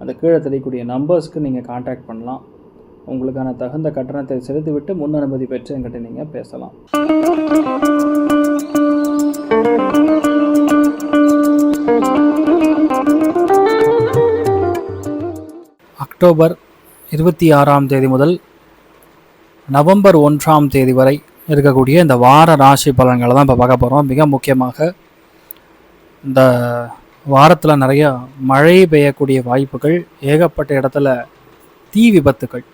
அந்த கீழே தெரியக்கூடிய நம்பர்ஸ்க்கு நீங்கள் காண்டாக்ட் பண்ணலாம். உங்களுக்கான தகுந்த கட்டணத்தை செலுத்திவிட்டு முன் அனுமதி பெற்று என்கிட்ட நீங்கள் பேசலாம். அக்டோபர் இருபத்தி ஆறாம் தேதி முதல் நவம்பர் ஒன்றாம் தேதி வரை இருக்கக்கூடிய இந்த வார ராசி பலன்களை தான் இப்போ பார்க்க போகிறோம் மிக முக்கியமாக இந்த வாரத்தில் நிறையா மழை பெய்யக்கூடிய வாய்ப்புகள் ஏகப்பட்ட இடத்துல தீ விபத்துகள்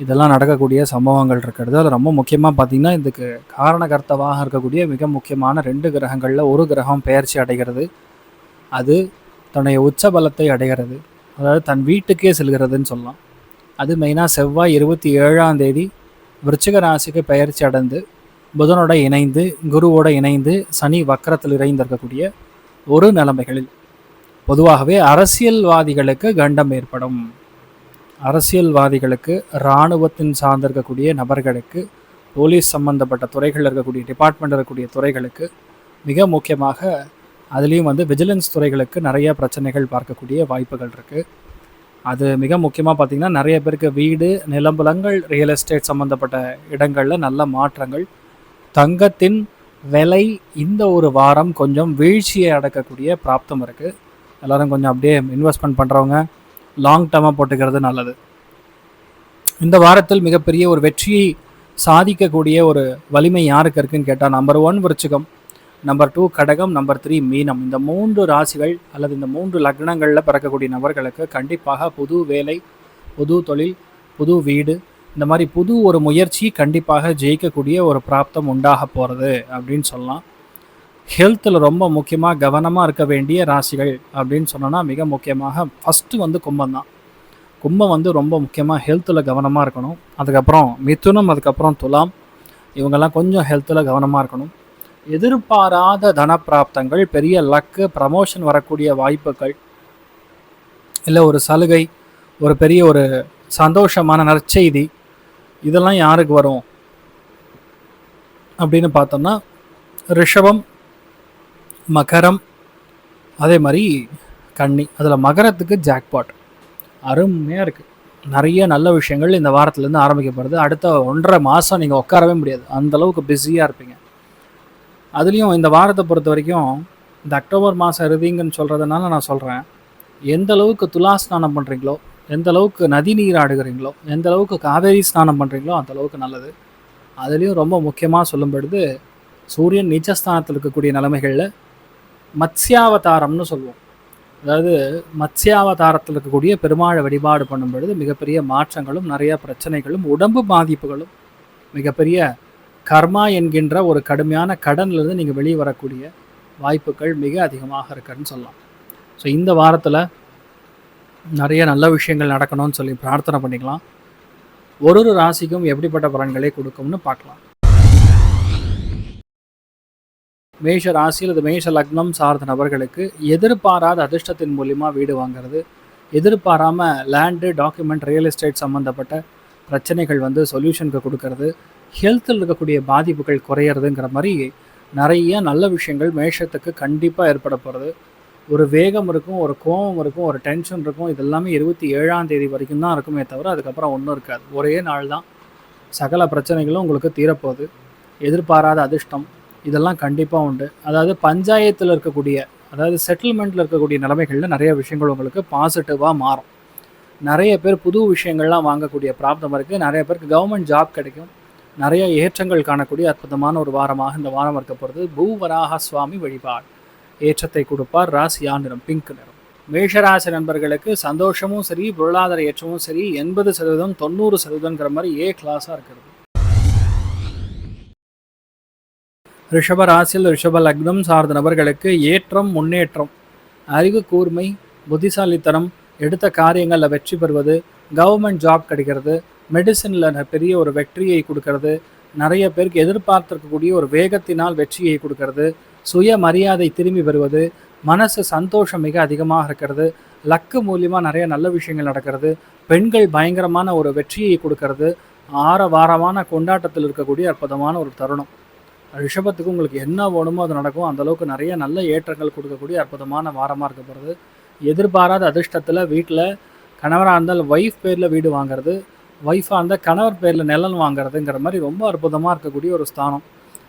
இதெல்லாம் நடக்கக்கூடிய சம்பவங்கள் இருக்கிறது. அது ரொம்ப முக்கியமாக பார்த்திங்கன்னா இதுக்கு காரணகர்த்தவாக இருக்கக்கூடிய மிக முக்கியமான ரெண்டு கிரகங்களில் ஒரு கிரகம் பெயர்ச்சி அடைகிறது. அது தன்னுடைய உச்ச பலத்தை அடைகிறது. அதாவது தன் வீட்டுக்கே செல்கிறதுன்னு சொல்லலாம். அது மெயினாக செவ்வாய் இருபத்தி ஏழாம் தேதி விருச்சிக ராசிக்கு பெயர்ச்சி அடைந்து புதனோட இணைந்து குருவோட இணைந்து சனி வக்கரத்தில் இறைந்திருக்கக்கூடிய ஒரு நிலைமைகளில் பொதுவாகவே அரசியல்வாதிகளுக்கு கண்டம் ஏற்படும். அரசியல்வாதிகளுக்கு இராணுவத்தின் சார்ந்திருக்கக்கூடிய நபர்களுக்கு போலீஸ் சம்பந்தப்பட்ட துறைகள் இருக்கக்கூடிய டிபார்ட்மெண்ட் இருக்கக்கூடிய துறைகளுக்கு மிக முக்கியமாக அதுலேயும் வந்து விஜிலன்ஸ் துறைகளுக்கு நிறைய பிரச்சனைகள் பார்க்கக்கூடிய வாய்ப்புகள் இருக்குது அது மிக முக்கியமாக பார்த்திங்கன்னா நிறைய பேருக்கு வீடு நிலம்புலங்கள் ரியல் எஸ்டேட் சம்மந்தப்பட்ட இடங்களில் நல்ல மாற்றங்கள். தங்கத்தின் விலை இந்த ஒரு வாரம் கொஞ்சம் வீழ்ச்சியை அடக்கக்கூடிய பிராப்தம் இருக்குது எல்லோரும் கொஞ்சம் அப்படியே இன்வெஸ்ட்மெண்ட் பண்ணுறவங்க லாங் டேர்மாக போட்டுக்கிறது நல்லது. இந்த வாரத்தில் மிகப்பெரிய ஒரு வெற்றியை சாதிக்கக்கூடிய ஒரு வலிமை யாருக்கு இருக்குன்னு கேட்டால் நம்பர் ஒன் விருச்சிகம் நம்பர் டூ கடகம் நம்பர் த்ரீ மீனம். இந்த மூன்று ராசிகள் அல்லது இந்த மூன்று லக்னங்களில் பிறக்கக்கூடிய நபர்களுக்கு கண்டிப்பாக புது வேலை புது தொழில் புது வீடு இந்த மாதிரி புது ஒரு முயற்சி கண்டிப்பாக ஜெயிக்கக்கூடிய ஒரு பிராப்தம் உண்டாக போகிறது அப்படின்னு சொல்லலாம். ஹெல்த்தில் ரொம்ப முக்கியமாக கவனமாக இருக்க வேண்டிய ராசிகள் அப்படின்னு சொன்னோன்னா மிக முக்கியமாக ஃபஸ்ட்டு வந்து கும்பம் தான். கும்பம் வந்து ரொம்ப முக்கியமாக ஹெல்த்தில் கவனமாக இருக்கணும். அதுக்கப்புறம் மிதுனம் அதுக்கப்புறம் துலாம். இவங்கெல்லாம் கொஞ்சம் ஹெல்த்தில் கவனமாக இருக்கணும். எதிர்பாராத தனப்பிராப்தங்கள் பெரிய லக்கு ப்ரமோஷன் வரக்கூடிய வாய்ப்புகள் இல்லை ஒரு சலுகை ஒரு பெரிய ஒரு சந்தோஷமான நற்செய்தி இதெல்லாம் யாருக்கு வரும்? அப்படின்னு பார்த்தோம்னா ரிஷபம் மகரம் அதே மாதிரி கன்னி. அதில் மகரத்துக்கு ஜாக்பாட் அருமையாக இருக்குது நிறைய நல்ல விஷயங்கள் இந்த வாரத்துலேருந்து ஆரம்பிக்கப்படுது. அடுத்த ஒன்றரை மாதம் நீங்கள் உட்காரவே முடியாது. அந்தளவுக்கு பிஸியாக இருப்பீங்க. அதுலேயும் இந்த வாரத்தை பொறுத்த வரைக்கும் இந்த அக்டோபர் மாதம் இருவீங்கன்னு சொல்கிறதுனால நான் சொல்கிறேன் எந்த அளவுக்கு துலா ஸ்நானம் பண்ணுறீங்களோ எந்த அளவுக்கு நதி நீர் ஆடுகிறீங்களோ எந்த அளவுக்கு காவேரி ஸ்நானம் பண்ணுறீங்களோ அந்த அளவுக்கு நல்லது. அதுலேயும் ரொம்ப முக்கியமாக சொல்லும்பொழுது சூரியன் நீச்சஸ்தானத்தில் இருக்கக்கூடிய நிலைமைகளில் மத்ஸ்யாவதாரம்னு சொல்லுவோம். அதாவது மத்ஸ்யாவதாரத்தில் இருக்கக்கூடிய பெருமாளை வழிபாடு பண்ணும் பொழுது மிகப்பெரிய மாற்றங்களும் நிறைய பிரச்சனைகளும் உடம்பு பாதிப்புகளும் மிகப்பெரிய கர்மா என்கின்ற ஒரு கடுமையான கடன்லேருந்து நீங்கள் வெளியே வரக்கூடிய வாய்ப்புகள் மிக அதிகமாக இருக்குன்னு சொல்லலாம். ஸோ இந்த வாரத்தில் நிறைய நல்ல விஷயங்கள் நடக்கணும்னு சொல்லி பிரார்த்தனை பண்ணிக்கலாம். ஒரு ஒரு ராசிக்கும் எப்படிப்பட்ட பலன்களை கொடுக்கும்னு பார்க்கலாம். மேஷ ராசி அல்லது மேஷ லக்னம் சார்ந்த நபர்களுக்கு எதிர்பாராத அதிர்ஷ்டத்தின் மூலிமா வீடு வாங்குறது எதிர்பாராமல் லேண்டு டாக்குமெண்ட் ரியல் எஸ்டேட் சம்மந்தப்பட்ட பிரச்சனைகள் வந்து சொல்யூஷனுக்கு கொடுக்கறது ஹெல்த்தில் இருக்கக்கூடிய பாதிப்புகள் குறையிறதுங்கிற மாதிரி நிறைய நல்ல விஷயங்கள் மேஷத்துக்கு கண்டிப்பாக ஏற்பட போகிறது ஒரு வேகம் இருக்கும் ஒரு கோபம் இருக்கும் ஒரு டென்ஷன் இருக்கும் இதெல்லாமே இருபத்தி ஏழாம் தேதி வரைக்கும் தான் இருக்குமே தவிர அதுக்கப்புறம் ஒன்றும் இருக்காது. ஒரே நாள் தான் சகல பிரச்சனைகளும் உங்களுக்கு தீரப்போகுது. எதிர்பாராத அதிர்ஷ்டம் இதெல்லாம் கண்டிப்பாக உண்டு. அதாவது பஞ்சாயத்தில் இருக்கக்கூடிய அதாவது செட்டில்மெண்ட்டில் இருக்கக்கூடிய நிலைமைகளில் நிறைய விஷயங்கள் உங்களுக்கு பாசிட்டிவாக மாறும். நிறைய பேர் புது விஷயங்கள்லாம் வாங்கக்கூடிய பிராப்தம் இருக்குது நிறைய பேருக்கு கவர்மெண்ட் ஜாப் கிடைக்கும். நிறைய ஏற்றங்கள் காணக்கூடிய அற்புதமான ஒரு வாரமாக இந்த வாரம் இருக்க போகிறது பூவராக சுவாமி வழிபாடு. ஏற்றத்தை கொடுப்பார். ராசியா நிறம் பிங்க் நிறம். மேஷராசி நண்பர்களுக்கு சந்தோஷமும் சரி பொருளாதார ஏற்றமும் சரி எண்பது சதவீதம் தொண்ணூறு சதவீதங்கிற மாதிரி ஏ கிளாஸாக இருக்கிறது. ரிஷப ராசியில் ரிஷப லக்னம் சார்ந்த நபர்களுக்கு ஏற்றம் முன்னேற்றம் அறிவு கூர்மை புத்திசாலித்தனம் எடுத்த காரியங்களில் வெற்றி பெறுவது கவர்மெண்ட் ஜாப் கிடைக்கிறது மெடிசனில் பெரிய ஒரு வெற்றியை கொடுக்கறது நிறைய பேருக்கு எதிர்பார்த்திருக்கக்கூடிய ஒரு வேகத்தினால் வெற்றியை கொடுக்கறது சுய மரியாதை திரும்பி வருவது மனசு சந்தோஷம் மிக அதிகமாக இருக்கிறது லக்கு மூலியமாக நிறைய நல்ல விஷயங்கள் நடக்கிறது பெண்கள் பயங்கரமான ஒரு வெற்றியை கொடுக்கறது ஆற வாரமான கொண்டாட்டத்தில் இருக்கக்கூடிய அற்புதமான ஒரு தருணம். ரிஷபத்துக்கு உங்களுக்கு என்ன வேணுமோ அது நடக்கும். அந்த அளவுக்கு நிறைய நல்ல ஏற்றங்கள் கொடுக்கக்கூடிய அற்புதமான வாரமாக இருக்கப்படுறது எதிர்பாராத அதிர்ஷ்டத்தில் வீட்டில் கணவராக இருந்தால் ஒய்ஃப் பேரில் வீடு வாங்குறது ஒய்ஃபாக இருந்தால் கணவர் பேரில் நிலம் வாங்குறதுங்கிற மாதிரி ரொம்ப அற்புதமாக இருக்கக்கூடிய ஒரு ஸ்தானம்.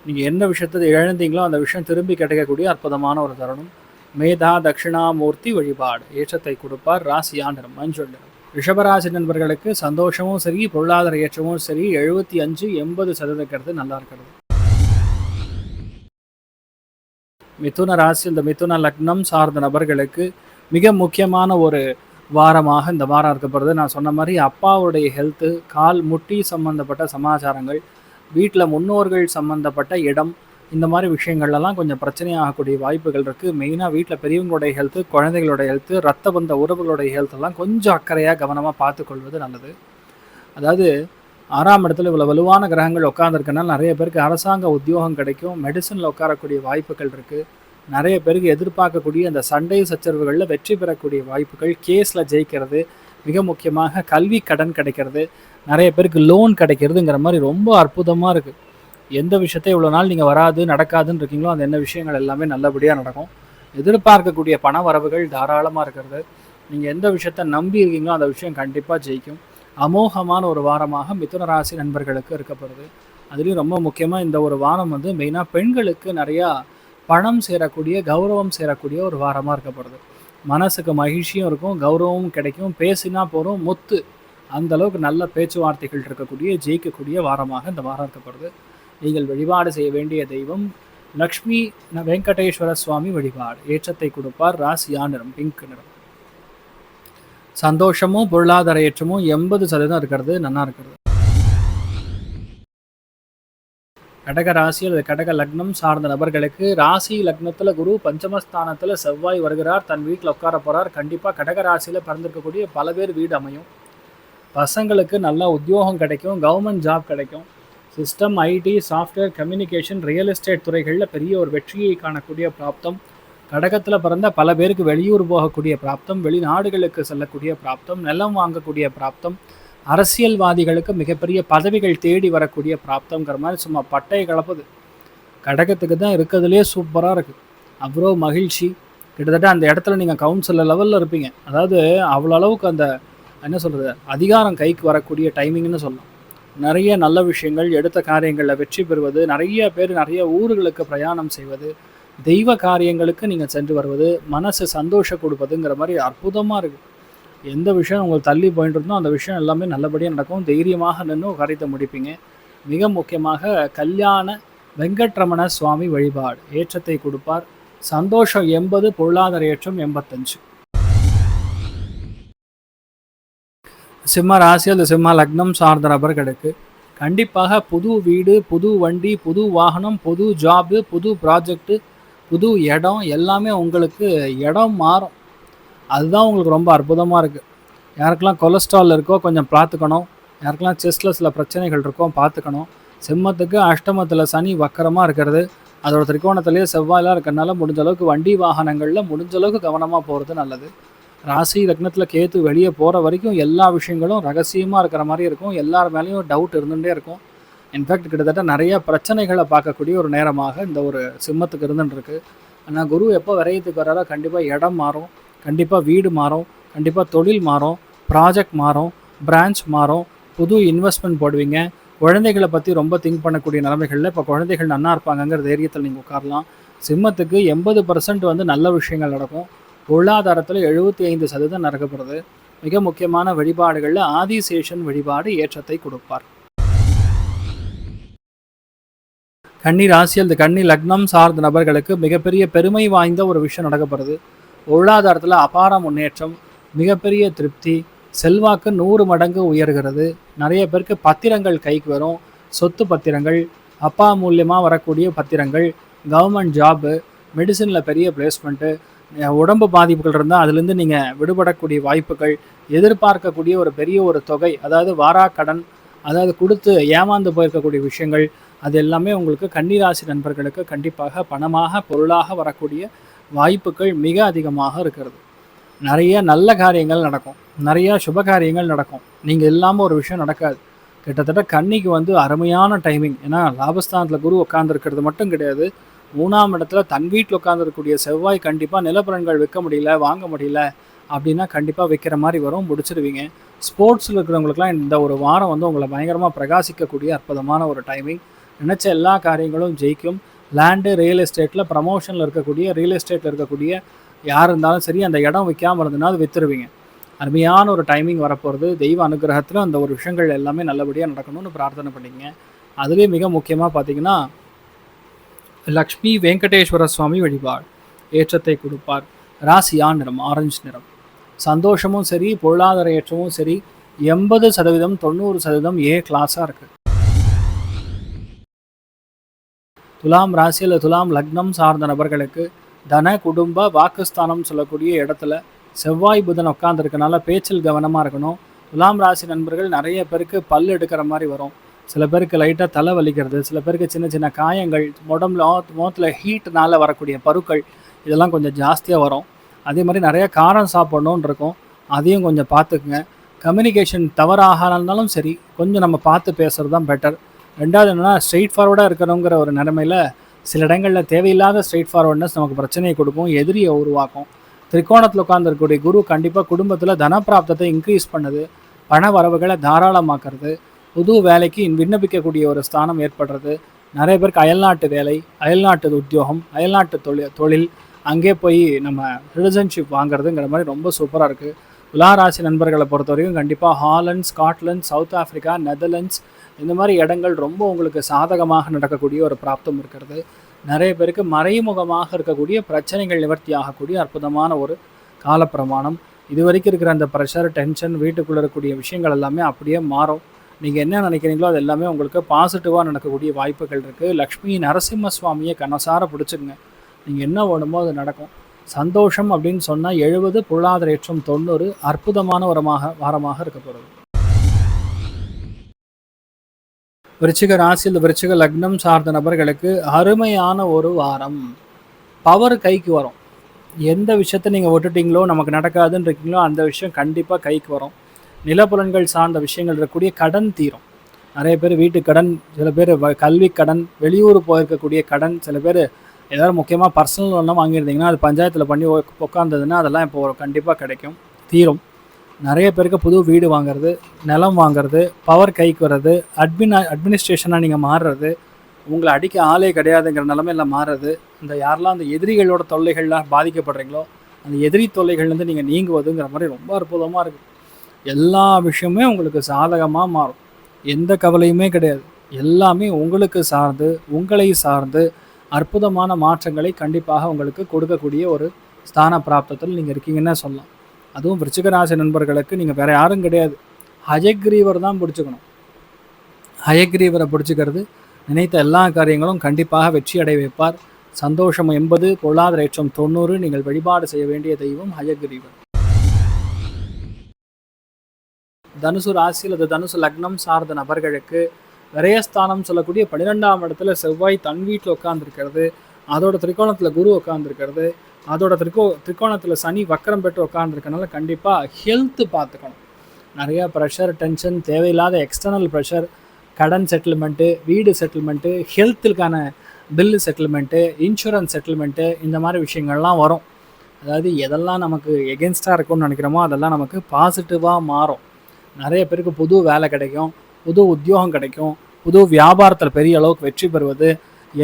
நீங்கள் என்ன விஷயத்தை இழந்தீங்களோ அந்த விஷயம் திரும்பி கிடைக்கக்கூடிய அற்புதமான ஒரு தருணம். மேதா தட்சிணாமூர்த்தி வழிபாடு. ஏற்றத்தை கொடுப்பார் ராசி நிறம் மஞ்சள் நிறம். ரிஷபராசி நண்பர்களுக்கு சந்தோஷமும் சரி பொருளாதார ஏற்றமும் சரி எழுபத்தி அஞ்சு எண்பது சதவீதம் நல்லா இருக்கிறது. மிதுன ராசி இந்த மிதுன லக்னம் சார்ந்த நபர்களுக்கு மிக முக்கியமான ஒரு வாரமாக இந்த வாரம் இருக்கப்படுறது நான் சொன்ன மாதிரி அப்பாவுடைய ஹெல்த்து கால் முட்டி சம்மந்தப்பட்ட சமாச்சாரங்கள் வீட்டில் முன்னோர்கள் சம்மந்தப்பட்ட இடம் இந்த மாதிரி விஷயங்கள்லாம் கொஞ்சம் பிரச்சனையாகக்கூடிய வாய்ப்புகள் இருக்குது மெயினாக வீட்டில் பெரியவங்களுடைய ஹெல்த்து குழந்தைகளோட ஹெல்த்து ரத்த பந்த உறவுகளுடைய ஹெல்த்தெல்லாம் கொஞ்சம் அக்கறையாக கவனமாக பார்த்துக்கொள்வது நல்லது. அதாவது ஆறாம் இடத்துல இவ்வளோ வலுவான கிரகங்கள் உட்காந்துருக்கனால நிறைய பேருக்கு அரசாங்க உத்தியோகம் கிடைக்கும் மெடிசனில் உட்காரக்கூடிய வாய்ப்புகள் இருக்குது நிறைய பேருக்கு எதிர்பார்க்கக்கூடிய அந்த சண்டை சச்சரவுகளில் வெற்றி பெறக்கூடிய வாய்ப்புகள் கேஸில் ஜெயிக்கிறது மிக முக்கியமாக கல்வி கடன் கிடைக்கிறது நிறைய பேருக்கு லோன் கிடைக்கிறதுங்கிற மாதிரி ரொம்ப அற்புதமாக இருக்குது எந்த விஷயத்தை இவ்வளோ நாள் நீங்கள் வராது நடக்காதுன்னு இருக்கீங்களோ அந்த என்ன விஷயங்கள் எல்லாமே நல்லபடியாக நடக்கும். எதிர்பார்க்கக்கூடிய பண வரவுகள் தாராளமாக இருக்கிறது. நீங்கள் எந்த விஷயத்த நம்பி இருக்கீங்களோ அந்த விஷயம் கண்டிப்பாக ஜெயிக்கும். அமோகமான ஒரு வாரமாக மிதுன ராசி நண்பர்களுக்கு இருக்கப்படுது அதுலேயும் ரொம்ப முக்கியமாக இந்த ஒரு வாரம் வந்து மெயினாக பெண்களுக்கு நிறையா பணம் சேரக்கூடிய கௌரவம் சேரக்கூடிய ஒரு வாரமாக இருக்கப்படுது மனசுக்கு மகிழ்ச்சியும் இருக்கும் கௌரவமும் கிடைக்கும். பேசினா போகிறோம் முத்து. அந்த அளவுக்கு நல்ல பேச்சுவார்த்தைகள் இருக்கக்கூடிய ஜெயிக்கக்கூடிய வாரமாக இந்த வாரம் இருக்கப்படுது நீங்கள் வழிபாடு செய்ய வேண்டிய தெய்வம் லக்ஷ்மி வெங்கடேஸ்வர சுவாமி வழிபாடு. ஏற்றத்தை கொடுப்பார் ராசியா நிறம் பிங்க் நிறம். சந்தோஷமும் பொருளாதார ஏற்றமும் எண்பது சதவீதம் இருக்கிறது நல்லா இருக்கிறது. கடக ராசி அல்லது கடக லக்னம் சார்ந்த நபர்களுக்கு ராசி லக்னத்தில் குரு பஞ்சமஸ்தானத்தில் செவ்வாய் வருகிறார் தன் வீட்டில் உட்கார போகிறார் கண்டிப்பாக கடக ராசியில் பிறந்திருக்கக்கூடிய பல பேர் வீடு அமையும். பசங்களுக்கு நல்லா உத்தியோகம் கிடைக்கும் கவர்மெண்ட் ஜாப் கிடைக்கும். System IT software communication real estate துறைகளில் பெரிய ஒரு வெற்றியை காணக்கூடிய பிராப்தம். கடகத்தில் பிறந்த பல பேருக்கு வெளியூர் போகக்கூடிய பிராப்தம் வெளிநாடுகளுக்கு செல்லக்கூடிய பிராப்தம் நிலம் வாங்கக்கூடிய பிராப்தம் அரசியல்வாதிகளுக்கு மிகப்பெரிய பதவிகள் தேடி வரக்கூடிய பிராப்தங்கிற மாதிரி சும்மா பட்டையை கலப்புது. கடகத்துக்கு தான் இருக்கிறதுலே சூப்பராக இருக்குது அவ்வளோ மகிழ்ச்சி. கிட்டத்தட்ட அந்த இடத்துல நீங்கள் கவுன்சிலர் லெவலில் இருப்பீங்க. அதாவது அவ்வளோ அளவுக்கு அந்த என்ன சொல்கிறது அதிகாரம் கைக்கு வரக்கூடிய டைமிங்னு சொல்லலாம். நிறைய நல்ல விஷயங்கள் எடுத்த காரியங்களில் வெற்றி பெறுவது நிறைய பேர் நிறைய ஊர்களுக்கு பிரயாணம் செய்வது தெய்வ காரியங்களுக்கு நீங்கள் சென்று வருவது மனசு சந்தோஷம் கொடுப்பதுங்கிற மாதிரி அற்புதமாக இருக்குது எந்த விஷயம் உங்களுக்கு தள்ளி போயிட்டு இருந்தோ அந்த விஷயம் எல்லாமே நல்லபடியாக நடக்கும். தைரியமாக நின்று காரியத்தை முடிப்பீங்க. மிக முக்கியமாக கல்யாண வெங்கட்ரமண சுவாமி வழிபாடு. ஏற்றத்தை கொடுப்பார். சந்தோஷம் எண்பது பொருளாதார ஏற்றம் எண்பத்தஞ்சு. சிம்ம ராசி அல்லது சிம்ம லக்னம் சார்ந்த நபர்களுக்கு கண்டிப்பாக புது வீடு புது வண்டி புது வாகனம் புது ஜாபு புது ப்ராஜெக்ட்டு புது இடம் எல்லாமே உங்களுக்கு இடம் மாறும். அதுதான் உங்களுக்கு ரொம்ப அற்புதமாக இருக்குது யாருக்கெல்லாம் கொலஸ்ட்ரால் இருக்கோ கொஞ்சம் பார்த்துக்கணும். யாருக்கெல்லாம் செஸ்ட்டில் சில பிரச்சனைகள் இருக்கோ பார்த்துக்கணும். சிம்மத்துக்கு அஷ்டமத்தில் சனி வக்கரமாக இருக்கிறது. அதோட திரிகோணத்திலேயே செவ்வாயெலாம் இருக்கிறனால முடிஞ்ச அளவுக்கு வண்டி வாகனங்களில் முடிஞ்ச அளவுக்கு கவனமாக போகிறது நல்லது. ராசி லக்னத்தில் கேத்து வெளியே போகிற வரைக்கும் எல்லா விஷயங்களும் ரகசியமாக இருக்கிற மாதிரி இருக்கும். எல்லார் மேலேயும் டவுட் இருந்துகிட்டே இருக்கும். இன்ஃபேக்ட் கிட்டத்தட்ட நிறைய பிரச்சனைகளை பார்க்கக்கூடிய ஒரு நேரமாக இந்த ஒரு சிம்மத்துக்கு இருந்துட்டு ஆனால் குரு எப்போ விரயத்துக்கு வராரோ கண்டிப்பாக இடம் மாறும். கண்டிப்பாக வீடு மாறும். கண்டிப்பாக தொழில் மாறும். ப்ராஜெக்ட் மாறும். பிரான்ச் மாறும். புது இன்வெஸ்ட்மெண்ட் போடுவீங்க. குழந்தைகளை பற்றி ரொம்ப திங்க் பண்ணக்கூடிய நிலைமைகளில் இப்போ குழந்தைகள் நன்னா இருப்பாங்கங்கிற தைரியத்தில் நீங்கள் உட்காரலாம். சிம்மத்துக்கு எண்பது பர்சன்ட் வந்து நல்ல விஷயங்கள் நடக்கும். பொருளாதாரத்தில் எழுபத்தி ஐந்து சதவீதம் நடக்கப்படுது மிக முக்கியமான வழிபாடுகளில் ஆதிசேஷன் வழிபாடு ஏற்றத்தை கொடுப்பார். கன்னி ராசி அந்த கன்னி லக்னம் சார்ந்த நபர்களுக்கு மிகப்பெரிய பெருமை வாய்ந்த ஒரு விஷயம் நடக்கப்படுது. பொருளாதாரத்தில் அபார முன்னேற்றம் மிகப்பெரிய திருப்தி செல்வாக்கு நூறு மடங்கு உயர்கிறது. நிறைய பேருக்கு பத்திரங்கள் கைக்கு வரும். சொத்து பத்திரங்கள் அப்பா மூலியமாக வரக்கூடிய பத்திரங்கள் கவர்மெண்ட் ஜாபு மெடிசனில் பெரிய பிளேஸ்மெண்ட்டு உடம்பு பாதிப்புகள் இருந்தால் அதுலேருந்து நீங்கள் விடுபடக்கூடிய வாய்ப்புகள் எதிர்பார்க்கக்கூடிய ஒரு பெரிய ஒரு தொகை அதாவது வாராக்கடன் அதாவது கொடுத்து ஏமாந்து போயிருக்கக்கூடிய விஷயங்கள் அது எல்லாமே உங்களுக்கு கன்னிராசி நண்பர்களுக்கு கண்டிப்பாக பணமாக பொருளாக வரக்கூடிய வாய்ப்புகள் மிக அதிகமாக இருக்கிறது. நிறைய நல்ல காரியங்கள் நடக்கும். நிறைய சுப காரியங்கள் நடக்கும். நீங்கள் இல்லாமல் ஒரு விஷயம் நடக்காது. கிட்டத்தட்ட கன்னிக்கு வந்து அருமையான டைமிங் ஏன்னா லாபஸ்தானத்தில் குரு உட்காந்துருக்கிறது மட்டும் கிடையாது. மூணாம் இடத்துல தன் வீட்டில் உட்காந்துருக்கக்கூடிய செவ்வாய் கண்டிப்பாக நிலப்பரன்கள் விற்க முடியல வாங்க முடியல அப்படின்னா கண்டிப்பாக விற்கிற மாதிரி வரும் முடிச்சிருவீங்க. ஸ்போர்ட்ஸில் இருக்கிறவங்களுக்குலாம் இந்த ஒரு வாரம் வந்து உங்களை பயங்கரமாக பிரகாசிக்கக்கூடிய அற்புதமான ஒரு டைமிங் நினச்ச எல்லா காரியங்களும் ஜெயிக்கும். லேண்டு ரியல் எஸ்டேட்டில் ப்ரமோஷனில் இருக்கக்கூடிய ரியல் எஸ்டேட்டில் இருக்கக்கூடிய யார் இருந்தாலும் சரி அந்த இடம் விற்காமல் இருந்ததுன்னா அது விற்றுருவீங்க அருமையான ஒரு டைமிங் வரப்போகிறது தெய்வ அனுகிரகத்தில் அந்த ஒரு விஷயங்கள் எல்லாமே நல்லபடியாக நடக்கணும்னு பிரார்த்தனை பண்ணிங்க அதுவே மிக முக்கியமாக பார்த்தீங்கன்னா லக்ஷ்மி வெங்கடேஸ்வர சுவாமி வழிபாடு. ஏற்றத்தை கொடுப்பார். ராசியா நிறம் ஆரஞ்சு நிறம். சந்தோஷமும் சரி பொருளாதார ஏற்றமும் சரி எண்பது சதவீதம் தொண்ணூறு சதவீதம் ஏ கிளாஸாக இருக்குது துலாம் ராசியில் துலாம் லக்னம் சார்ந்த நபர்களுக்கு தன குடும்ப வாக்குஸ்தானம் சொல்லக்கூடிய இடத்துல செவ்வாய் புதன் உட்காந்துருக்கனால பேச்சில் கவனமாக இருக்கணும். துலாம் ராசி நண்பர்கள் நிறைய பேருக்கு பல் எடுக்கிற மாதிரி வரும். சில பேருக்கு லைட்டாக தலை வலிக்கிறது சில பேருக்கு சின்ன சின்ன காயங்கள் உடம்புல முகத்தில் ஹீட்னால வரக்கூடிய பருக்கள் இதெல்லாம் கொஞ்சம் ஜாஸ்தியாக வரும். அதே மாதிரி நிறைய காரம் சாப்பிடணுன்னு இருக்கும். அதையும் கொஞ்சம் பார்த்துக்குங்க. கம்யூனிகேஷன் தவறாக இருந்தாலும் சரி கொஞ்சம் நம்ம பார்த்து பேசுகிறது தான் பெட்டர் ரெண்டாவது என்னென்னா ஸ்ட்ரெயிட் ஃபார்வர்டாக இருக்கணுங்கிற ஒரு நிலமையில் சில இடங்களில் தேவையில்லாத ஸ்ட்ரெயிட் ஃபார்வர்ட்னஸ் நமக்கு பிரச்சனையை கொடுக்கும் எதிரியை உருவாக்கும். திரிகோணத்தில் உட்காந்துருக்கக்கூடிய குரு கண்டிப்பாக குடும்பத்தில் தனப்பிராப்தத்தை இன்க்ரீஸ் பண்ணுது பண வரவுகளை தாராளமாக்குறது புது வேலைக்கு விண்ணப்பிக்கக்கூடிய ஒரு ஸ்தானம் ஏற்படுறது நிறைய பேருக்கு அயல்நாட்டு வேலை அயல்நாட்டு உத்தியோகம் அயல்நாட்டு தொழில் தொழில் அங்கே போய் நம்ம சிட்டிசன்ஷிப் வாங்குறதுங்கிற மாதிரி ரொம்ப சூப்பராக இருக்குது உலாராசி நண்பர்களை பொறுத்த வரைக்கும் கண்டிப்பாக Holland Scotland South Africa Netherlands இந்த மாதிரி இடங்கள் ரொம்ப உங்களுக்கு சாதகமாக நடக்கக்கூடிய ஒரு பிராப்தம் இருக்கிறது. நிறைய பேருக்கு மறைமுகமாக இருக்கக்கூடிய பிரச்சனைகள் நிவர்த்தி ஆகக்கூடிய அற்புதமான ஒரு காலப்பிரமாணம். இது வரைக்கும் இருக்கிற அந்த ப்ரெஷர் டென்ஷன் வீட்டுக்குள்ளே இருக்கக்கூடிய விஷயங்கள் எல்லாமே அப்படியே மாறும். நீங்கள் என்ன நினைக்கிறீங்களோ அது எல்லாமே உங்களுக்கு பாசிட்டிவாக நடக்கக்கூடிய வாய்ப்புகள் இருக்குது லக்ஷ்மி நரசிம்ம சுவாமியை கனசார பிடிச்சிங்க நீங்கள் என்ன வேணுமோ அது நடக்கும். சந்தோஷம் அப்படின்னு சொன்னால் எழுபது பொருளாதார ஏற்றம் தொண்ணூறு அற்புதமான வரமாக வாரமாக இருக்க போகிறது விருச்சிக ராசியில் விருச்சிக லக்னம் சார்ந்த நபர்களுக்கு அருமையான ஒரு வாரம். பவர் கைக்கு வரும். எந்த விஷயத்த நீங்கள் விட்டுட்டீங்களோ நமக்கு நடக்காதுன்னு இருக்கீங்களோ அந்த விஷயம் கண்டிப்பாக கைக்கு வரும். நிலப்புலன்கள் சார்ந்த விஷயங்கள் இருக்கக்கூடிய கடன் தீரும். நிறைய பேர் வீட்டு கடன் சில பேர் வ- கல்வி கடன் வெளியூர் போயிருக்கக்கூடிய கடன் சில பேர் ஏதாவது முக்கியமாக பர்சனல் லோன்லாம் வாங்கியிருந்தீங்கன்னா அது பஞ்சாயத்தில் பண்ணி உட்காந்ததுன்னா அதெல்லாம் இப்போ கண்டிப்பாக கிடைக்கும். தீரும். நிறைய பேருக்கு புது வீடு வாங்குறது நிலம் வாங்குறது பவர் கைக்கு வர்றது அட்மின் அட்மினிஸ்ட்ரேஷனாக நீங்கள் மாறுறது உங்களை அடிக்க ஆளே கிடையாதுங்கிற நிலமையில மாறுறது இந்த யாரெல்லாம் அந்த எதிரிகளோட தொல்லைகள்லாம் பாதிக்கப்படுறீங்களோ அந்த எதிரி தொல்லைகள்லேருந்து நீங்கள் நீங்குவதுங்கிற மாதிரி ரொம்ப அற்புதமாக இருக்குது எல்லா விஷயமே உங்களுக்கு சாதகமாக மாறும். எந்த கவலையுமே கிடையாது. எல்லாமே உங்களுக்கு சார்ந்து உங்களை சார்ந்து அற்புதமான மாற்றங்களை கண்டிப்பாக உங்களுக்கு கொடுக்கக்கூடிய ஒரு ஸ்தான பிராப்தத்தில் நீங்கள் இருக்கீங்கன்னு சொல்லலாம். அதுவும் விருச்சிகராசி நண்பர்களுக்கு நீங்கள் வேற யாரும் கிடையாது. ஹயக்ரீவர் தான் பிடிச்சிக்கணும். ஹயக்ரீவரை பிடிச்சிக்கிறது நினைத்த எல்லா காரியங்களும் கண்டிப்பாக வெற்றி அடைய வைப்பார். சந்தோஷம் எண்பது பொருளாதார ஏற்றம் தொண்ணூறு. நீங்கள் வழிபாடு செய்ய வேண்டிய தெய்வம் ஹயக்ரீவர். தனுசு ராசி அல்லது தனுசு லக்னம் சார்ந்த நபர்களுக்கு விரயஸ்தானம் சொல்லக்கூடிய பன்னிரெண்டாம் இடத்துல செவ்வாய் தன் வீட்டில் உட்காந்துருக்கிறது அதோட திரிகோணத்தில் குரு உட்காந்துருக்கிறது அதோட திரிகோ திரிகோணத்தில் சனி வக்கரம் பெற்று உட்காந்துருக்கனால கண்டிப்பாக ஹெல்த்து பார்த்துக்கணும். நிறையா ப்ரெஷர் டென்ஷன் தேவையில்லாத எக்ஸ்டர்னல் ப்ரெஷர் கடன் செட்டில்மெண்ட்டு வீடு செட்டில்மெண்ட்டு ஹெல்த்துக்கான பில்லு செட்டில்மெண்ட்டு இன்சூரன்ஸ் செட்டில்மெண்ட்டு இந்த மாதிரி விஷயங்கள்லாம் வரும். அதாவது எதெல்லாம் நமக்கு எகென்ஸ்டாக இருக்கும்னு நினைக்கிறோமோ அதெல்லாம் நமக்கு பாசிட்டிவாக மாறும். நிறைய பேருக்கு புது வேலை கிடைக்கும் புது உத்தியோகம் கிடைக்கும் புது வியாபாரத்தில் பெரிய அளவுக்கு வெற்றி பெறுவது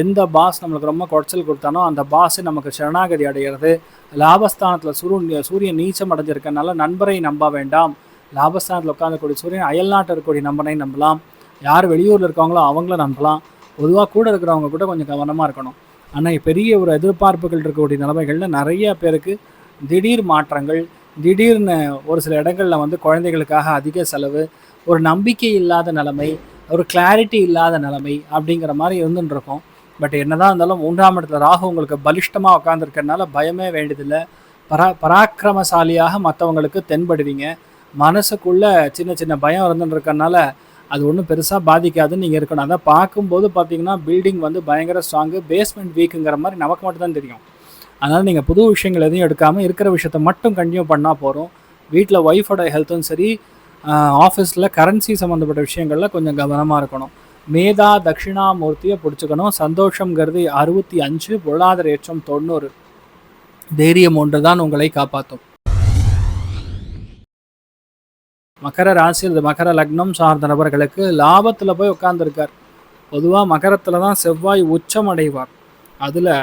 எந்த பாஸ் நம்மளுக்கு ரொம்ப குடைச்சல் கொடுத்தானோ அந்த பாஸ் நமக்கு சரணாகதி அடைகிறது. லாபஸ்தானத்தில் சூரிய சூரியன் நீச்சம் அடைஞ்சிருக்கனால நண்பரை நம்ப வேண்டாம். லாபஸ்தானத்தில் உட்காந்துக்கூடிய சூரியன் அயல்நாட்டில் இருக்கக்கூடிய நம்பனை நம்பலாம். யார் வெளியூரில் இருக்காங்களோ அவங்கள நம்பலாம். பொதுவாக கூட இருக்கிறவங்க கூட கொஞ்சம் கவனமாக இருக்கணும். ஆனால் பெரிய ஒரு எதிர்பார்ப்புகள் இருக்கக்கூடிய நிலைமைகளில் நிறைய பேருக்கு திடீர் மாற்றங்கள் திடீர்னு ஒரு சில இடங்களில் வந்து குழந்தைகளுக்காக அதிக செலவு ஒரு நம்பிக்கை இல்லாத நிலைமை ஒரு கிளாரிட்டி இல்லாத நிலைமை அப்படிங்கிற மாதிரி இருந்துட்டு இருக்கும். பட் என்னதான் இருந்தாலும் மூன்றாம் இடத்துல ராகு உங்களுக்கு பலிஷ்டமாக உட்காந்துருக்கறனால பயமே வேண்டியதில்லை. பரா பராக்கிரமசாலியாக மற்றவங்களுக்கு தென்படுவீங்க. மனசுக்குள்ள சின்ன சின்ன பயம் இருந்துருக்கறனால அது ஒன்றும் பெருசாக பாதிக்காதுன்னு நீங்கள் இருக்கணும். அதான் பார்க்கும்போது பார்த்தீங்கன்னா பில்டிங் வந்து பயங்கர ஸ்ட்ராங்கு பேஸ்மெண்ட் வீக்குங்கிற மாதிரி நமக்கு மட்டும் தான் தெரியும். அதனால் நீங்கள் புது விஷயங்கள் எதையும் எடுக்காமல் இருக்கிற விஷயத்த மட்டும் கண்டினியூ பண்ணால் போகிறோம் வீட்டில் ஒய்ஃபோட ஹெல்த்தும் சரி ஆஃபீஸில் கரன்சி சம்மந்தப்பட்ட விஷயங்களில் கொஞ்சம் கவனமாக இருக்கணும். மேதா தட்சிணாமூர்த்தியை பிடிச்சிக்கணும். சந்தோஷங்கிறது அறுபத்தி அஞ்சு பொருளாதார ஏற்றம் தொண்ணூறு. தைரியம் ஒன்று தான் உங்களை காப்பாற்றும் மகர ராசி அல்லது மகர லக்னம் சார்ந்த நபர்களுக்கு லாபத்தில் போய் உட்காந்துருக்கார் பொதுவாக மகரத்தில் தான் செவ்வாய் உச்சம் அடைவார் அதில்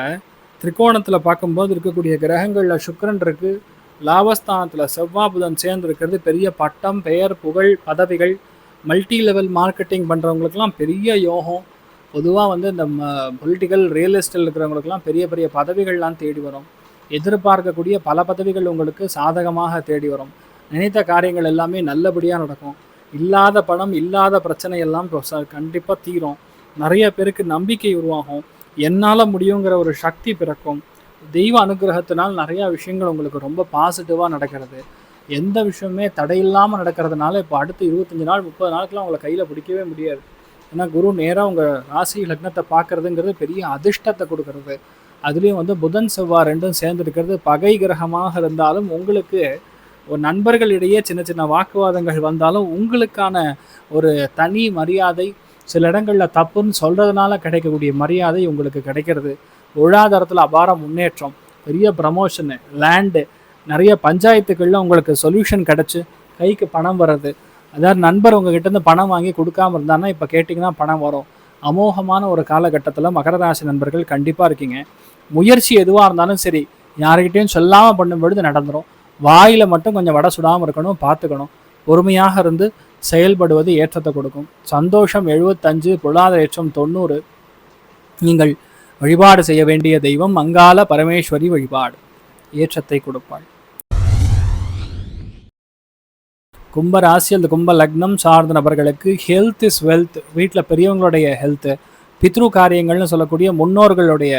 திரிகோணத்தில் பார்க்கும்போது இருக்கக்கூடிய கிரகங்களில் சுக்கரன் இருக்குது லாபஸ்தானத்தில் செவ்வாய் புதன் சேர்ந்து இருக்கிறது பெரிய பட்டம் பெயர் புகழ் பதவிகள் மல்டி லெவல் மார்க்கெட்டிங் பண்ணுறவங்களுக்குலாம் பெரிய யோகம். பொதுவாக வந்து இந்த பொலிட்டிக்கல் ரியல் எஸ்டேட் இருக்கிறவங்களுக்குலாம் பெரிய பெரிய பதவிகள்லாம் தேடி வரும். எதிர்பார்க்கக்கூடிய பல பதவிகள் உங்களுக்கு சாதகமாக தேடி வரும். நினைத்த காரியங்கள் எல்லாமே நல்லபடியாக நடக்கும். இல்லாத பணம் இல்லாத பிரச்சனை எல்லாம் கண்டிப்பாக தீரும். நிறைய பேருக்கு நம்பிக்கை உருவாகும். என்னால் முடியுங்கிற ஒரு சக்தி பிறக்கும். தெய்வ அனுகிரகத்தினால் நிறையா விஷயங்கள் உங்களுக்கு ரொம்ப பாசிட்டிவாக நடக்கிறது. எந்த விஷயமே தடையில்லாமல் நடக்கிறதுனால இப்போ அடுத்த இருபத்தஞ்சி நாள் முப்பது நாளுக்குலாம் உங்களை கையில் பிடிக்கவே முடியாது. ஏன்னா குரு நேராக உங்கள் ராசி லக்னத்தை பார்க்குறதுங்கிறது பெரிய அதிர்ஷ்டத்தை கொடுக்கறது. அதுலேயும் வந்து புதன் செவ்வாய் ரெண்டும் சேர்ந்துருக்கிறது. பகை கிரகமாக இருந்தாலும் உங்களுக்கு ஒரு நண்பர்களிடையே சின்ன சின்ன வாக்குவாதங்கள் வந்தாலும் உங்களுக்கான ஒரு தனி மரியாதை சில இடங்களில் தப்புன்னு சொல்கிறதுனால கிடைக்கக்கூடிய மரியாதை உங்களுக்கு கிடைக்கிறது. பொருளாதாரத்தில் அபார முன்னேற்றம் பெரிய ப்ரமோஷனு லேண்டு நிறைய பஞ்சாயத்துகளில் உங்களுக்கு சொல்யூஷன் கிடச்சி கைக்கு பணம் வர்றது. அதாவது நண்பர் உங்ககிட்டேருந்து பணம் வாங்கி கொடுக்காம இருந்தாங்கன்னா இப்போ கேட்டிங்கன்னா பணம் வரும். அமோகமான ஒரு காலகட்டத்தில் மகர ராசி நண்பர்கள் கண்டிப்பாக இருக்கீங்க. முயற்சி எதுவாக இருந்தாலும் சரி யாருக்கிட்டேயும் சொல்லாமல் பண்ணும் பொழுது நடந்துடும் வாயில் மட்டும் கொஞ்சம் வடை சுடாமல் இருக்கணும் பார்த்துக்கணும். பொறுமையாக இருந்து செயல்படுவது ஏற்றத்தை கொடுக்கும். சந்தோஷம் எழுபத்தஞ்சு பொருளாதார ஏற்றம் தொண்ணூறு. நீங்கள் வழிபாடு செய்ய வேண்டிய தெய்வம் மங்கால பரமேஸ்வரி வழிபாடு. ஏற்றத்தை கொடுப்பாள். கும்ப ராசி அந்த கும்ப லக்னம் சார்ந்த நபர்களுக்கு ஹெல்த் இஸ் வெல்த் வீட்டில் பெரியவங்களுடைய ஹெல்த்து பித்ரு காரியங்கள்னு சொல்லக்கூடிய முன்னோர்களுடைய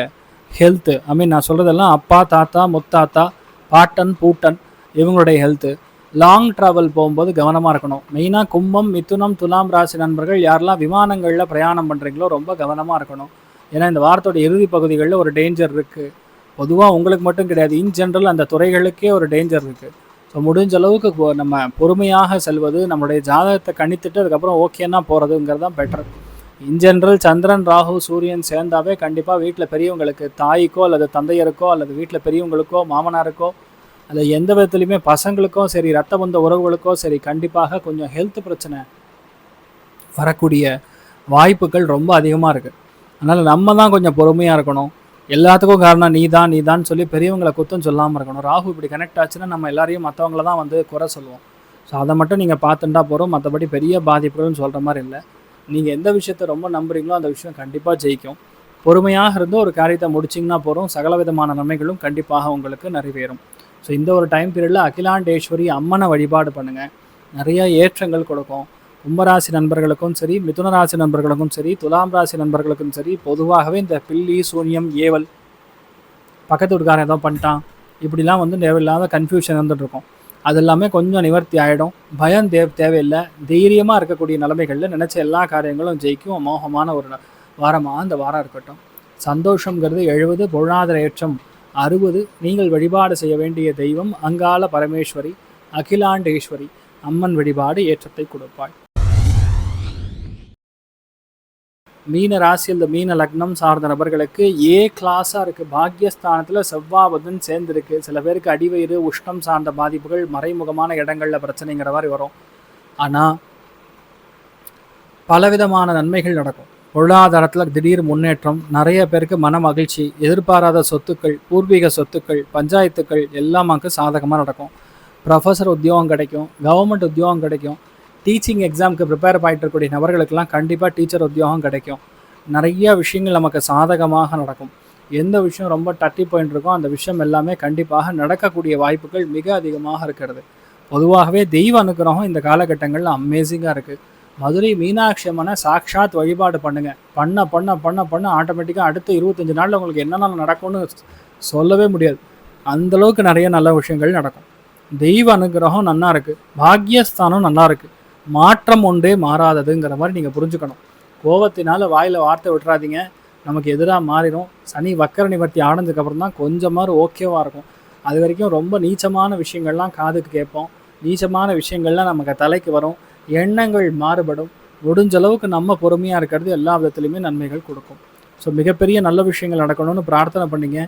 ஹெல்த்து ஐ மீன் நான் சொல்கிறதெல்லாம் அப்பா தாத்தா முத்தாத்தா பாட்டன் பூட்டன் இவங்களுடைய ஹெல்த்து லாங் ட்ராவல் போகும்போது கவனமாக இருக்கணும். மெயினாக கும்பம் மிதுனம் துலாம் ராசி நண்பர்கள் யாரெல்லாம் விமானங்களில் பிரயாணம் பண்ணுறீங்களோ ரொம்ப கவனமாக இருக்கணும். ஏன்னா இந்த வாரத்தோட இறுதி பகுதிகளில் ஒரு டேஞ்சர் இருக்குது பொதுவாக உங்களுக்கு மட்டும் கிடையாது. இன் ஜென்ரல் அந்த துறைகளுக்கே ஒரு டேஞ்சர் இருக்குது ஸோ முடிஞ்ச அளவுக்கு நம்ம பொறுமையாக செல்வது நம்மளுடைய ஜாதகத்தை கணித்துட்டு அதுக்கப்புறம் ஓகேன்னா போகிறதுங்கிறது தான் better in general Chandran Rahu Suriyan சேர்ந்தாவே கண்டிப்பாக வீட்டில் பெரியவங்களுக்கு தாய்க்கோ அல்லது தந்தையருக்கோ அல்லது வீட்டில் பெரியவங்களுக்கோ மாமனாருக்கோ அல்லது எந்த விதத்துலையுமே பசங்களுக்கும் சரி ரத்த பந்த உறவுகளுக்கோ சரி கண்டிப்பாக கொஞ்சம் ஹெல்த் பிரச்சனை வரக்கூடிய வாய்ப்புகள் ரொம்ப அதிகமாக இருக்குது அதனால் நம்ம தான் கொஞ்சம் பொறுமையாக இருக்கணும். எல்லாத்துக்கும் காரணம் நீ தான் நீ தான் சொல்லி பெரியவங்களை குத்தம் சொல்லாமல் இருக்கணும். ராகு இப்படி கனெக்ட் ஆச்சுன்னா நம்ம எல்லாரையும் மற்றவங்கள தான் வந்து குறை சொல்லுவோம். ஸோ அதை மட்டும் நீங்கள் பார்த்துட்டா போகிறோம் மற்றபடி பெரிய பாதிப்புகள்னு சொல்கிற மாதிரி இல்லை. நீங்கள் எந்த விஷயத்த ரொம்ப நம்புறீங்களோ அந்த விஷயம் கண்டிப்பாக ஜெயிக்கும். பொறுமையாக இருந்து ஒரு காரியத்தை முடிச்சிங்கன்னா போகிறோம் சகல விதமான நன்மைகளும் கண்டிப்பாக உங்களுக்கு நிறைவேறும். ஸோ இந்த ஒரு டைம் பீரியடில் அகிலாண்டேஸ்வரி அம்மனை வழிபாடு பண்ணுங்கள் நிறைய ஏற்றங்கள் கொடுக்கும். கும்பராசி நண்பர்களுக்கும் சரி மிதுன ராசி நண்பர்களுக்கும் சரி துலாம் ராசி நண்பர்களுக்கும் சரி பொதுவாகவே இந்த பில்லி சூன்யம் ஏவல் பக்கத்து வீட்டுக்காரன் ஏதோ பண்ணிட்டான். இப்படிலாம் வந்து தேவையில்லாத கன்ஃபியூஷன் இருந்துகிட்ருக்கும் அது எல்லாமே கொஞ்சம் நிவர்த்தி ஆகிடும் பயம் தே தேவையில்லை. தைரியமாக இருக்கக்கூடிய நிலைமைகளில் நினச்ச எல்லா காரியங்களும் ஜெயிக்கும். மோகமான ஒரு வாரமாக அந்த வாரம் இருக்கட்டும். சந்தோஷங்கிறது எழுபது பொருளாதார ஏற்றம் அறுபது. நீங்கள் வழிபாடு செய்ய வேண்டிய தெய்வம் அங்காள பரமேஸ்வரி அகிலாண்டேஸ்வரி. அம்மன் வழிபாடு ஏற்றத்தை கொடுப்பாள். மீன ராசி அந்த மீன லக்னம் சார்ந்த நபர்களுக்கு ஏ கிளாஸாக இருக்குது பாக்யஸ்தானத்தில் செவ்வாபதன் சேர்ந்துருக்கு. சில பேருக்கு அடிவயிறு உஷ்ணம் சார்ந்த பாதிப்புகள் மறைமுகமான இடங்களில் பிரச்சனைங்கிற மாதிரி வரும். ஆனால் பலவிதமான நன்மைகள் நடக்கும். பொருளாதாரத்தில் திடீர் முன்னேற்றம் நிறைய பேருக்கு மன மகிழ்ச்சி எதிர்பாராத சொத்துக்கள் பூர்வீக சொத்துக்கள் பஞ்சாயத்துக்கள் எல்லாமாக்கு சாதகமாக நடக்கும். ப்ரொஃபஸர் உத்தியோகம் கிடைக்கும். கவர்மெண்ட் உத்தியோகம் கிடைக்கும். டீச்சிங் எக்ஸாமுக்கு ப்ரிப்பேர் ஆகிட்டு இருக்கக்கூடிய நபர்களுக்கெல்லாம் கண்டிப்பாக டீச்சர் உத்தியோகம் கிடைக்கும். நிறைய விஷயங்கள் நமக்கு சாதகமாக நடக்கும். எந்த விஷயம் ரொம்ப டட்டி பாயிண்ட் இருக்கோ அந்த விஷயம் எல்லாமே கண்டிப்பாக நடக்கக்கூடிய வாய்ப்புகள் மிக அதிகமாக இருக்கிறது. பொதுவாகவே தெய்வ அனுகிரகம் இந்த காலகட்டங்களில் அமேசிங்காக இருக்குது மதுரை மீனாட்சி அம்மனை சாக்ஷாத் வழிபாடு பண்ணுங்க. பண்ண பண்ண பண்ண பண்ண ஆட்டோமேட்டிக்காக அடுத்த இருபத்தஞ்சு நாளில் உங்களுக்கு என்னென்ன நடக்கும்னு சொல்லவே முடியாது. அந்த அளவுக்கு நிறைய நல்ல விஷயங்கள் நடக்கும். தெய்வ அனுகிரகம் நல்லா இருக்குது பாக்யஸ்தானம் நல்லா இருக்குது மாற்றம் ஒன்றே மாறாததுங்கிற மாதிரி நீங்கள் புரிஞ்சுக்கணும். கோபத்தினால வாயில் வார்த்தை விட்டுறாதீங்க. நமக்கு எதிராக மாறிடும் சனி வக்கர நிவர்த்தி ஆனதுக்கப்புறம் தான் கொஞ்சமாவது ஓகேவாக இருக்கும். அது வரைக்கும் ரொம்ப நீச்சமான விஷயங்கள்லாம் காதுக்கு கேட்போம். நீச்சமான விஷயங்கள்லாம் நமக்கு தலைக்கு வரும். எண்ணங்கள் மாறுபடும். முடிஞ்சளவுக்கு நம்ம பொறுமையாக இருக்கிறது எல்லா விதத்துலையுமே நன்மைகள் கொடுக்கும். ஸோ மிகப்பெரிய நல்ல விஷயங்கள் நடக்கணும்னு பிரார்த்தனை பண்ணிங்க.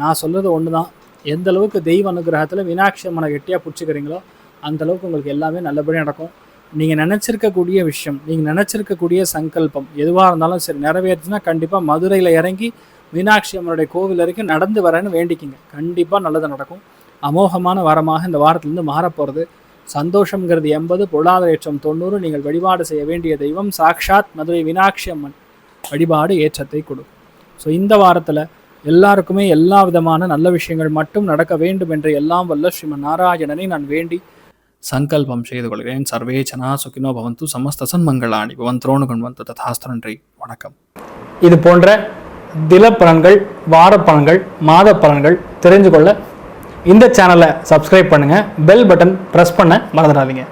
நான் சொல்கிறது ஒன்று தான் எந்த அளவுக்கு தெய்வ அனுகிரகத்தில் மீனாட்சி அம்மனை கெட்டியாக பிடிச்சிக்கிறீங்களோ அந்த அளவுக்கு உங்களுக்கு எல்லாமே நல்லபடியாக நடக்கும். நீங்கள் நினச்சிருக்கக்கூடிய விஷயம் நீங்கள் நினச்சிருக்கக்கூடிய சங்கல்பம் எதுவாக இருந்தாலும் சரி நிறைவேறுச்சுன்னா கண்டிப்பாக மதுரையில் இறங்கி மீனாட்சி அம்மனுடைய கோவில் வரைக்கும் நடந்து வரேன்னு வேண்டிக்கிங்க. கண்டிப்பாக நல்லது நடக்கும். அமோகமான வாரமாக இந்த வாரத்துலேருந்து மாறப்போகிறது சந்தோஷங்கிறது எண்பது பொருளாதார ஏற்றம் தொண்ணூறு. நீங்கள் வழிபாடு செய்ய வேண்டிய தெய்வம் சாக்ஷாத் மதுரை மீனாட்சி அம்மன். வழிபாடு ஏற்றத்தை கொடுக்கும் ஸோ இந்த வாரத்தில் எல்லாருக்குமே எல்லா விதமான நல்ல விஷயங்கள் மட்டும் நடக்க வேண்டும் என்று எல்லாம் வல்ல ஸ்ரீமன் நாராயணனை நான் வேண்டி சங்கல்பம் செய்து கொள்கிறேன் சர்வே ஜனா சுகினோ பவந்து சமஸ்த சன்மங்களாணி பவன் திரோணு கொண்டு ததாஸ்திரன்றி வணக்கம் இது போன்ற தினப்பலன்கள் வாரப்பலன்கள் மாத பலன்கள் தெரிஞ்சு கொள்ள இந்த சேனலை சப்ஸ்கிரைப் பண்ணுங்கள் பெல் பட்டன் ப்ரெஸ் பண்ண மறந்துடாதீங்க